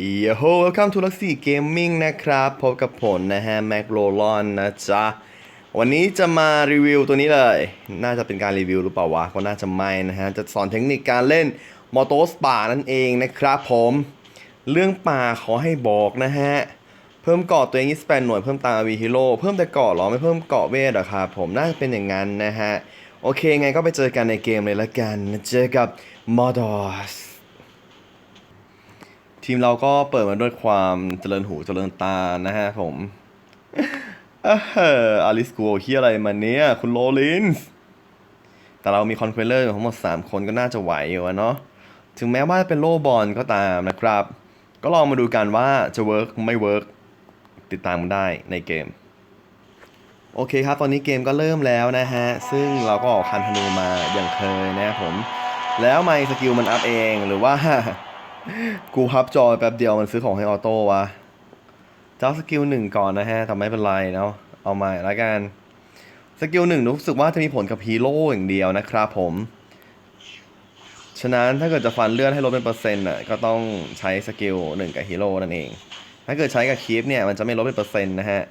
โยโฮ welcome to Luxy Gaming นะครับ พบกับผมนะฮะแม็กโรลอนนะจ๊ะ วันนี้จะมารีวิวตัวนี้เลย น่าจะเป็นการรีวิวหรือเปล่าวะ ก็น่าจะไม่นะฮะ จะสอนเทคนิคการเล่นมอโตสป่านั่นเองนะครับผม เรื่องป่าขอให้บอกนะฮะ เพิ่มเกาะตัวเอง28หน่วยเพิ่มตาม AV Hero เพิ่มแต่เกาะเหรอ ไม่เพิ่มเกาะเวทหรอครับผม น่าจะเป็นอย่างนั้นนะฮะ โอเคไงก็ไปเจอกันในเกมเลยละกัน เจอกับ m o d o s ทีมเราก็เปิดมาด้วยความเจริญหูเจริญตานะฮะผมเอออาริสกูเฮียอะไรมาเนี้ยคุณโรลินส์แต่เรามีคอนเควเลอร์ทั้งหมด 3 คนก็น่าจะไหวอยู่อะเนาะถึงแม้ว่าจะเป็นโลบอลก็ตามนะครับ ก็ลองมาดูกันว่าจะเวิร์กไม่เวิร์กติดตามกันได้ในเกม โอเคครับ ตอนนี้เกมก็เริ่มแล้วนะฮะ ซึ่งเราก็ออกคันธนูมาอย่างเคยนะครับผม แล้วไม่สกิลมันอัพเองหรือว่า กูพับจอแป๊บเดียวมันซื้อของให้ออโต้วะเจ้าสกิลหนึ่งก่อนนะฮะแต่ไม่เป็นไรเนาะเอาใหม่ละกัน สกิลหนึ่งรู้สึกว่าจะมีผลกับฮีโร่อย่างเดียวนะครับผม ฉะนั้นถ้าเกิดจะฟันเลือดให้ลดเป็นเปอร์เซ็นต์อะก็ต้องใช้สกิลหนึ่งกับฮีโร่นั่นเอง ถ้าเกิดใช้กับคีฟเนี่ยมันจะไม่ลดเป็นเปอร์เซ็นต์นะฮะ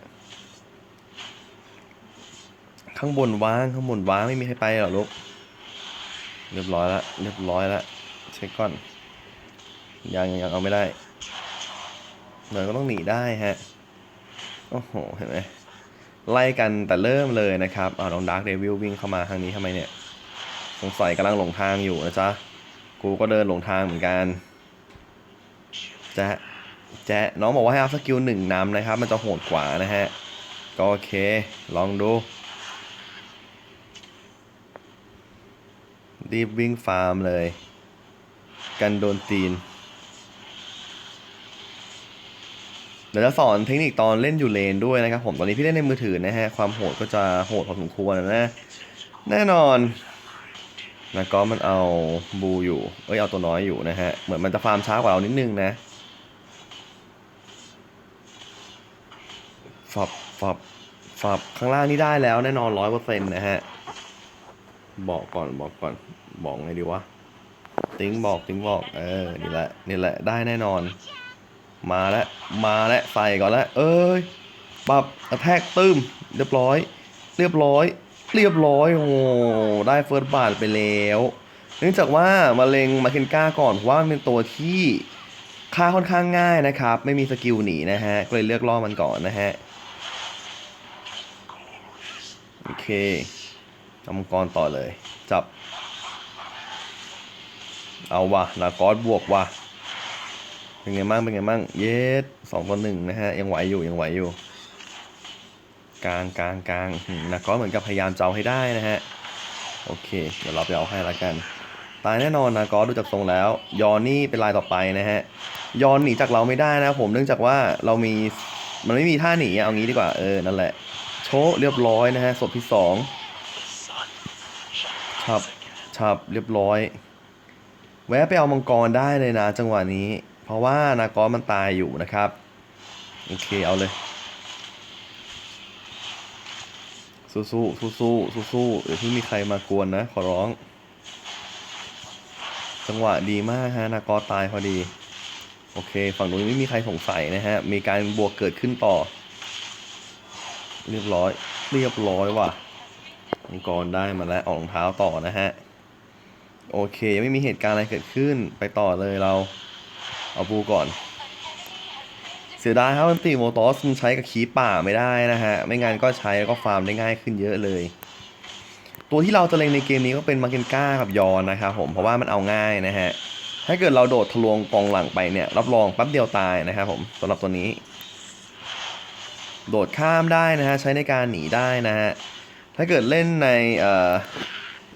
ข้างบนว่างข้างบนว่างไม่มีใครไปหรอลูก เรียบร้อยละเรียบร้อยละเช็คก่อน ยังยังเอาไม่ได้หน่อยก็ต้องหนีได้ฮะ โอ้โห เห็นไหมไล่กันแต่เริ่มเลยนะครับอ้าน้องดาร์คเดวิลวิ่งเข้ามาทางนี้ทำไมเนี่ย สงสัยกำลังหลงทางอยู่นะจ๊ะ กูก็เดินหลงทางเหมือนกัน แจ๊ะ แจ๊ะ น้องบอกว่าให้อัพสกิลหนึ่งนำนะครับ มันจะโหดกว่านะฮะ ก็โอเค ลองดู รีบวิ่งฟาร์มเลย กันโดนตีน เดี๋ยวจะสอนเทคนิคตอนเล่นอยู่เลนด้วยนะครับผมตอนนี้พี่เล่นในมือถือนะฮะความโหดก็จะโหดพอสมควรนะแน่นอนนะก็มันเอาบูอยู่เอ้ยเอาตัวน้อยอยู่นะฮะเหมือนมันจะฟาร์มช้ากว่าเรานิดนึงนะฝับฝับฝับข้างล่างนี่ได้แล้วแน่นอนร้อยเปอร์เซ็นต์นะฮะบอกก่อนบอกก่อนบอกไงดีวะติ้งบอกติ้งบอกเออนี่แหละนี่แหละได้แน่นอน มาแล้วมาแล้วใส่ก่อนแล้วเอ้ยปับกระแทกตึมเรียบร้อย เรียบร้อย เรียบร้อยโอ้ได้เฟิร์สบาทไปแล้วเนื่องจากว่ามาเลงมาเคนก้าก่อนเพราะว่ามันเป็นตัวที่ฆ่าค่อนข้างง่ายนะครับ ไม่มีสกิลหนีนะฮะ ก็เลยเลือกล่อมันก่อนนะฮะ โอเคทำมังกรต่อเลย จับ เอาวะนากอสบวกวะ เป็นไงบ้างเป็นไงบ้างเยสสองต่อหนึ่งนะฮะยังไหวอยู่ยังไหวอยู่กลางกลางกลางนากอสเหมือนกับพยายามจะเอาให้ได้นะฮะโอเค เดี๋ยวเราไปเอาให้ละกัน ตายแน่นอนนากอสดูจากทรงแล้ว ยอนนี่เป็นลายต่อไปนะฮะยอนหนีจากเราไม่ได้นะผมเนื่องจากว่าเรามีมันไม่มีท่าหนีเอางี้ดีกว่าเออนั่นแหละ โชว์เรียบร้อยนะฮะศพที่สองชับชับเรียบร้อย แวะไปเอามังกรได้เลยนะ จังหวะนี้ ราะว่านากรมันตายอยู่นะครับ โอเคเอาเลย สู้สู้สู้สู้สู้สู้เดี๋ยวที่มีใครมากวนนะ ขอร้อง จังหวะดีมากฮะนากรตายพอดี โอเค ฝั่งนู้นไม่มีใครสงสัยนะฮะ มีการบวกเกิดขึ้นต่อ เรียบร้อย เรียบร้อยว่ะมังกรได้มาแล้วออกรองเท้าต่อนะฮะ โอเค ยังไม่มีเหตุการณ์อะไรเกิดขึ้นไปต่อเลยเรา เอาบูก่อน เสียดายครับอันติโมตอสมันใช้กับคีปป่าไม่ได้นะฮะ ไม่งั้นก็ใช้แล้วก็ฟาร์มได้ง่ายขึ้นเยอะเลย ตัวที่เราจะเล็งในเกมนี้ก็เป็นมาเกนก้ากับยอนนะครับผมเพราะว่ามันเอาง่ายนะฮะ ถ้าเกิดเราโดดทะลวงกองหลังไปเนี่ยรับรองแป๊บเดียวตายนะครับผมสำหรับตัวนี้ โดดข้ามได้นะฮะใช้ในการหนีได้นะฮะถ้าเกิดเล่นในเอ่อ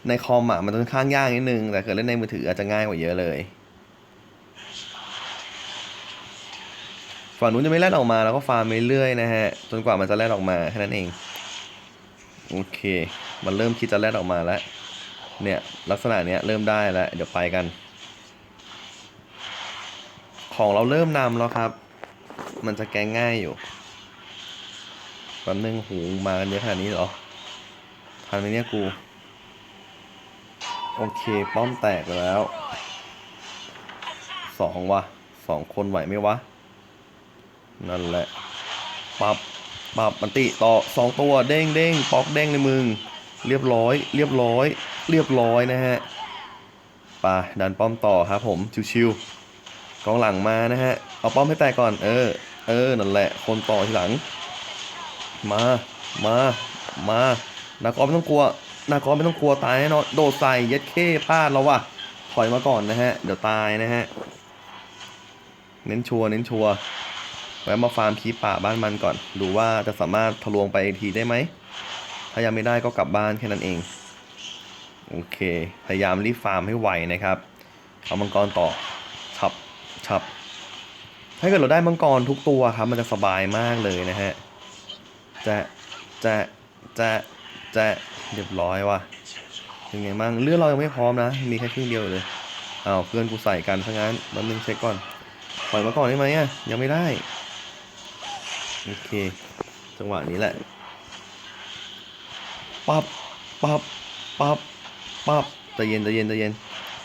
ในคอมอะมันค่อนข้างยากนิดนึง แต่เกิดเล่นในมือถืออาจจะง่ายกว่าเยอะเลย ฝั่งนู้นจะไม่แล่นออกมาแล้วก็ฟาร์มไปเรื่อยนะฮะจนกว่ามันจะแล่นออกมาแค่นั้นเองโอเค มันเริ่มคิดจะแล่นออกมาแล้ว เนี่ยลักษณะเนี้ยเริ่มได้แล้วเดี๋ยวไปกัน ของเราเริ่มนำแล้วครับ มันจะแกงง่ายอยู่แป๊บนึงหูมากันเยอะขนาดนี้เหรอทันไหมเนี่ยกู โอเค ป้อมแตกแล้วสองวะสองคนไหวไหมวะ นั่นแหละปับปับมันติต่อสองตัวเด้งเด้งป๊อกเด้งในมึง เรียบร้อย เรียบร้อย เรียบร้อยนะฮะไปดันป้อมต่อครับผมชิวๆกองหลังมานะฮะเอาป้อมให้แตกก่อน เออ เออนั่นแหละ คนต่อทีหลัง มามามานาคอไม่ต้องกลัวนาคอไม่ต้องกลัวตายแน่นอนโดดใส่ย็ดเข้พลาดแล้วว่ะถอยมาก่อนนะฮะ เดี๋ยวตายนะฮะ เน้นชัวร์เน้นชัวร์ แวะมาฟาร์มคีป่าบ้านมันก่อน ดูว่าจะสามารถทะลวงไปทีได้ไหม ถ้ายังไม่ได้ก็กลับบ้านแค่นั้นเอง โอเค พยายามรีบฟาร์มให้ไวนะครับ เอามังกรต่อ ฉับ ฉับ ถ้าเกิดเราได้มังกรทุกตัวครับ มันจะสบายมากเลยนะฮะ จะจะจะจะเรียบร้อยว่ะยังไงบ้างเลือดเรายังไม่พร้อมนะ มีแค่ครึ่งเดียวเลยอ้าวเพื่อนกูใส่กันทั้งนั้นแป๊บนึงเช็คก่อนปล่อยมาก่อนได้ไหมอะยังไม่ได้ โอเค จังหวะนี้แหละ ปับ ปับ ปับ ปับใจเย็นใจเย็นใจเย็น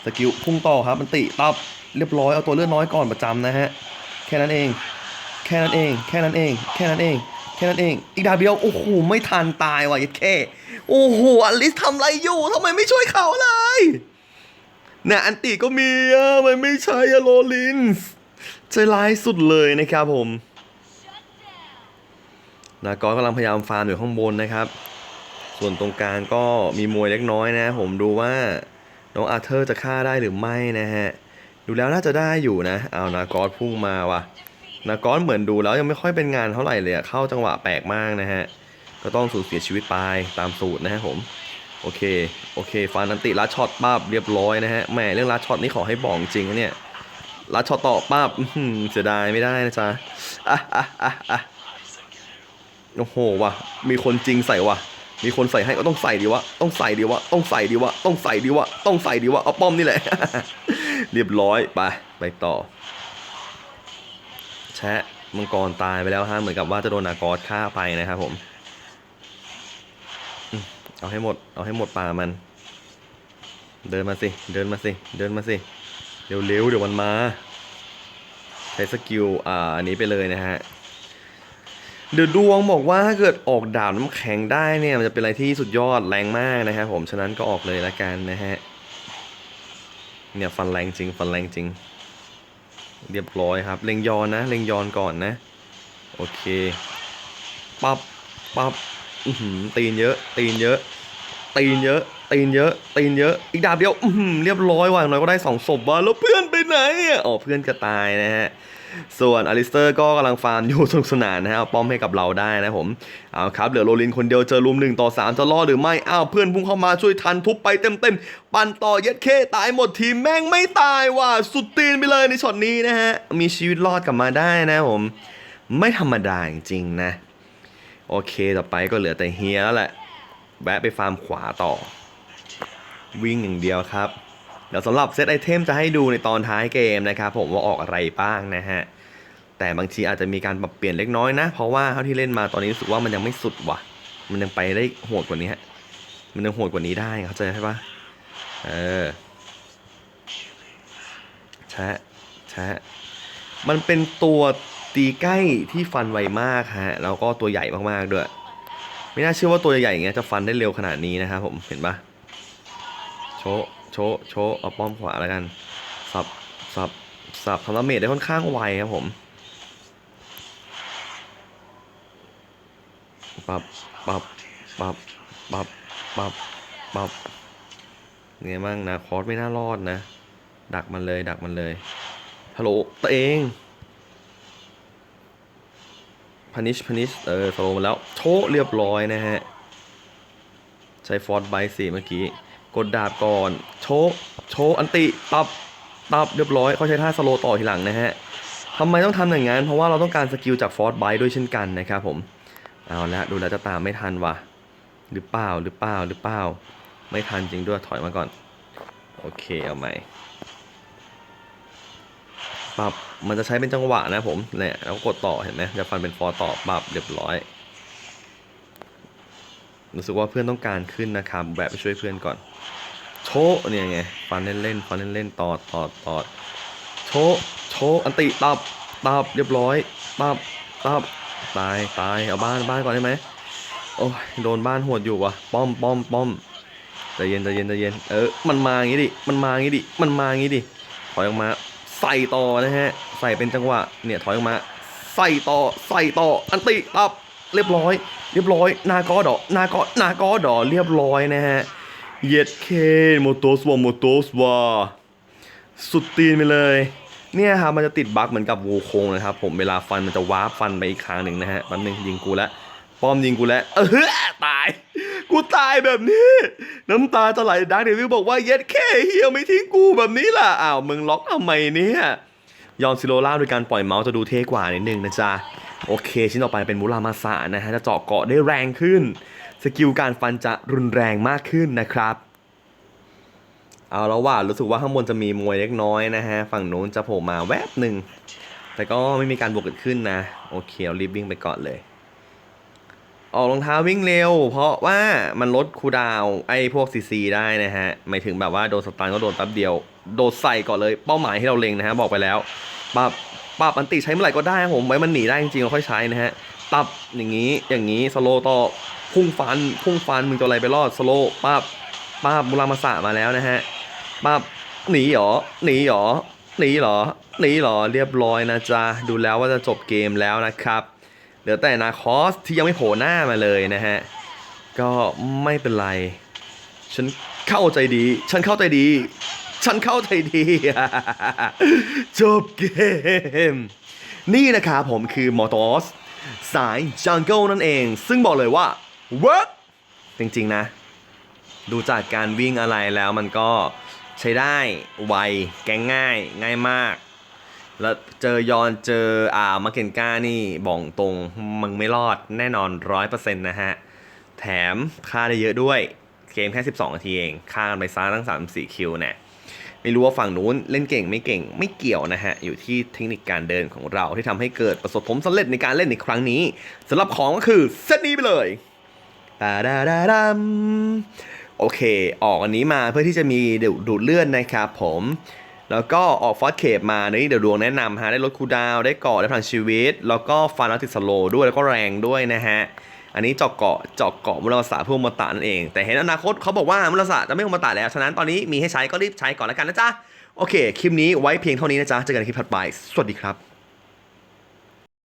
สกิลพุ่งต่อครับ มันติตับ เรียบร้อย เอาตัวเลือดน้อยก่อนประจำนะฮะ แค่นั้นเอง แค่นั้นเอง แค่นั้นเอง แค่นั้นเอง แค่นั้นเอง อีกดาบเดียว โอ้โห ไม่ทันตายว่ะยัดแค่ โอ้โห อลิสทำไรอยู่ทำไมไม่ช่วยเขาเลยเนี่ยอันติก็มีอะไมันไม่ใช่อะโรลินส์ใจร้ายสุดเลยนะครับผม นากรกำลังพยายามฟาร์มอยู่ข้างบนนะครับ ส่วนตรงกลางก็มีมวยเล็กน้อยนะ ผมดูว่าน้องอาเธอร์จะฆ่าได้หรือไม่นะฮะ ดูแล้วน่าจะได้อยู่นะ เอานากรพุ่งมาว่ะ นากรเหมือนดูแล้วยังไม่ค่อยเป็นงานเท่าไหร่เลยเข้าจังหวะแปลกมากนะฮะ ก็ต้องสูญเสียชีวิตไปตามสูตรนะฮะผม โอเค โอเค ฟานันติลัดช็อตป้าบเรียบร้อยนะฮะ แหมเรื่องลัดช็อตนี่ขอให้บอกจริงนะเนี่ยลัดช็อตต่อป้าบเสียดายไม่ได้นะจ๊ะอะอะอะอะ โอ้โหว่ะมีคนจริงใส่ว่ะมีคนใส่ให้ก็ต้องใส่ดีวะ ต้องใส่ดีวะ ต้องใส่ดีวะ ต้องใส่ดีวะ ต้องใส่ดีวะ เอาป้อมนี่แหละ เรียบร้อย ไป ไปต่อ แชะมังกรตายไปแล้วฮะ เหมือนกับว่าจะโดนนากอสฆ่าไปนะครับผมอืมเอาให้หมด เอาให้หมดป่ามัน เดินมาสิ เดินมาสิ เดินมาสิ เร็วๆเดี๋ยวมันมา ใช้สกิล อ่า อันนี้ไปเลยนะฮะ เดี๋ยวดวงบอกว่าถ้าเกิดออกดาบน้ำแข็งได้เนี่ยมันจะเป็นอะไรที่สุดยอดแรงมากนะครับผมฉะนั้นก็ออกเลยละกันนะฮะเนี่ยฟันแรงจริงฟันแรงจริง เรียบร้อยครับ เล็งยอนนะเล็งยอนก่อนนะ โอเคปับปับอื้อหือตีนเยอะตีนเยอะ ตีนเยอะตีนเยอะตีนเยอะอีกดาบเดียวอื้อหือเรียบร้อยว่ะอย่างน้อยก็ได้สองศพว่ะแล้วเพื่อน ไหนอะอ๋อเพื่อนจะตายนะฮะ ส่วนอลิสเตอร์ก็กำลังฟาร์มอยู่สนุกสนานนะฮะเอาป้อมให้กับเราได้นะผมเอาครับเหลือโรลินคนเดียวเจอรุมหนึ่งต่อสามจะรอดหรือไม่อ้าวเพื่อนพุ่งเข้ามาช่วยทันทุบไปเต็มเต็มๆปั่นต่อเย็ดเคตายหมดทีมแม่งไม่ตายว่ะสุดตีนไปเลยในช็อตนี้นะฮะมีชีวิตรอดกลับมาได้นะผมไม่ธรรมดาจริงๆนะโอเคต่อไปก็เหลือแต่เฮียแล้วแหละแวะไปฟาร์มขวาต่อ วิ่งอย่างเดียวครับ เดี๋ยวสำหรับเซตไอเทมจะให้ดูในตอนท้ายเกมนะครับผมว่าออกอะไรบ้างนะฮะ แต่บางทีอาจจะมีการปรับเปลี่ยนเล็กน้อยนะ เพราะว่าเท่าที่เล่นมาตอนนี้รู้สึกว่ามันยังไม่สุดว่ะ มันยังไปได้โหดกว่านี้ฮะ มันยังโหดกว่านี้ได้เข้าใจใช่ปะเออแชะแชะมันเป็นตัวตีใกล้ที่ฟันไวมากฮะ แล้วก็ตัวใหญ่มากๆด้วย ไม่น่าเชื่อว่าตัวใหญ่อย่างเงี้ยจะฟันได้เร็วขนาดนี้นะครับผม เห็นปะโชะ โชโชเอาป้อมขวาแล้วกัน สับสับสับทำดาเมจได้ค่อนข้างไวครับผม ปับปับปับปับปับปับไงบ้างนะ คอร์สไม่น่ารอดนะ ดักมันเลย ดักมันเลยฮัลโหลตัวเองพนิชพนิชเออโซมาแล้ว โชเรียบร้อยนะฮะ ใช้ฟอร์ดไบสิเมื่อกี้ กดดาบก่อน โชะโชะอันติตับตับเรียบร้อยเขาใช้ท่าสโลต่อทีหลังนะฮะทำไมต้องทำอย่างนั้น เพราะว่าเราต้องการสกิลจากฟอร์ดไบด้วยเช่นกันนะครับผมเอาละดูแล้วจะตามไม่ทันว่ะหรือเปล่าหรือเปล่าหรือเปล่า ไม่ทันจริงด้วยถอยมาก่อน โอเคเอาใหม่ปรับมันจะใช้เป็นจังหวะนะผมเนี่ยแล้วกดต่อเห็นไหมจะฟันเป็นฟอร์ต่อปรับเรียบร้อย รู้สึกว่าเพื่อนต้องการขึ้นนะครับแบบไปช่วยเพื่อนก่อน โชเนี่ยไงฟันเล่นๆฟันเล่นๆตอดตอดตอดโชโชอันติตับตับเรียบร้อยตับตับตายตายเอาบ้านบ้านก่อนได้ไหมโอ้ยโดนบ้านหวดอยู่วะป้อมป้อมป้อมใจเย็นใจเย็นใจเย็นเออมันมาอย่างงี้ดิมันมาอย่างงี้ดิมันมาอย่างงี้ดิถอยออกมาใส่ต่อนะฮะ ใส่เป็นจังหวะเนี่ยถอยออกมา ใส่ต่อใส่ต่ออันติตับ เรียบร้อย เรียบร้อย นากอดอนากอนากอดอเรียบร้อยนะฮะ เย็ดเคโมโตสวาโมโตสวาสุดตีนไปเลย เนี่ยครับมันจะติดบั๊กเหมือนกับวูโคงนะครับ ผมเวลาฟันมันจะวาร์ปฟันไปอีกครั้งหนึ่งนะฮะแป๊บนึงยิงกูแล้วป้อมยิงกูแล้ว เออตาย กูตายแบบนี้ น้ำตาจะไหลดังเดวิลบอกว่าเย็ดเคเฮียไม่ทิ้งกูแบบนี้ล่ะ อ้าวมึงล็อกทำไมเนี่ย ยอมซิโรล่าโดยการปล่อยเมาส์จะดูเท่กว่านิดนึงนะจ๊ะ โอเค ชิ้นต่อไปเป็นมูรามาสะนะฮะจะเจาะเกาะได้แรงขึ้น สกิลการฟันจะรุนแรงมากขึ้นนะครับ เอาแล้วว่ารู้สึกว่าข้างบนจะมีมวยเล็กน้อยนะฮะ ฝั่งนู้นจะโผล่มาแวบหนึ่ง แต่ก็ไม่มีการบวกเกิดขึ้นนะ โอเคเอารีบวิ่งไปก่อนเลย ออกรองเท้าวิ่งเร็ว เพราะว่ามันลดคูดาวไอ้พวกซีซีได้นะฮะหมายถึงแบบว่าโดนสตันก็โดนแป๊บเดียว โดนใส่ก่อนเลย เป้าหมายที่เราเล็งนะฮะบอกไปแล้วปั๊บ ปับอันติใช้เมื่อไหร่ก็ได้ผมไว้มันหนีได้จริงๆเราค่อยใช้นะฮะปับอย่างนี้อย่างนี้สโลต่อพุ่งฟันพุ่งฟันมึงจะอะไรไปรอดสโลปับปับมุรามาสะมาแล้วนะฮะปับหนีเหรอหนีเหรอหนีเหรอหนีเหรอเรียบร้อยนะจ๊ะดูแล้วว่าจะจบเกมแล้วนะครับเหลือแต่นาคอสที่ยังไม่โผล่หน้ามาเลยนะฮะก็ไม่เป็นไร ฉันเข้าใจดี ฉันเข้าใจดี ฉันเข้าใจดีจบเกม นี่นะครับผมคือมอตอสสายจังเกิลนั่นเอง ซึ่งบอกเลยว่า work จริงๆนะ ดูจากการวิ่งอะไรแล้วมันก็ใช้ได้ไวแกงง่ายง่ายมาก แล้วเจอยอนเจออ่ามาเกนก้านี่บอกตรงมึงไม่รอดแน่นอนร้อยเปอร์เซ็นต์นะฮะ แถมค่าได้เยอะด้วย เกมแค่ 12นาทีเองค่ากันไปซ่าตั้ง 3-4 คิวเนี่ย ไม่รู้ว่าฝั่งนู้นเล่นเก่งไม่เก่งไม่เกี่ยวนะฮะ อยู่ที่เทคนิคการเดินของเราที่ทำให้เกิดประสบผลสำเร็จในการเล่นในครั้งนี้สำหรับของก็คือเซตนี้ไปเลยตาดาดาดัมโอเค ออกอันนี้มาเพื่อที่จะมีดูดเลือดนะครับผมแล้วก็ออกฟอสเคปมานี่เดี๋ยวดวงแนะนำฮะได้ลดคูดาวได้เกาะได้พลังชีวิต แล้วก็ฟันแล้วติดสโลด้วยแล้วก็แรงด้วยนะฮะ อันนี้เจาะเกาะเจาะเกาะมุราสาเพื่อมาตะนั่นเอง แต่เห็นอนาคตเขาบอกว่ามุราสาจะไม่มาตะแล้ว ฉะนั้นตอนนี้มีให้ใช้ก็รีบใช้ก่อนแล้วกันนะจ๊ะ โอเค คลิปนี้ไว้เพียงเท่านี้นะจ๊ะ เจอกันคลิปถัดไป สวัสดีครับ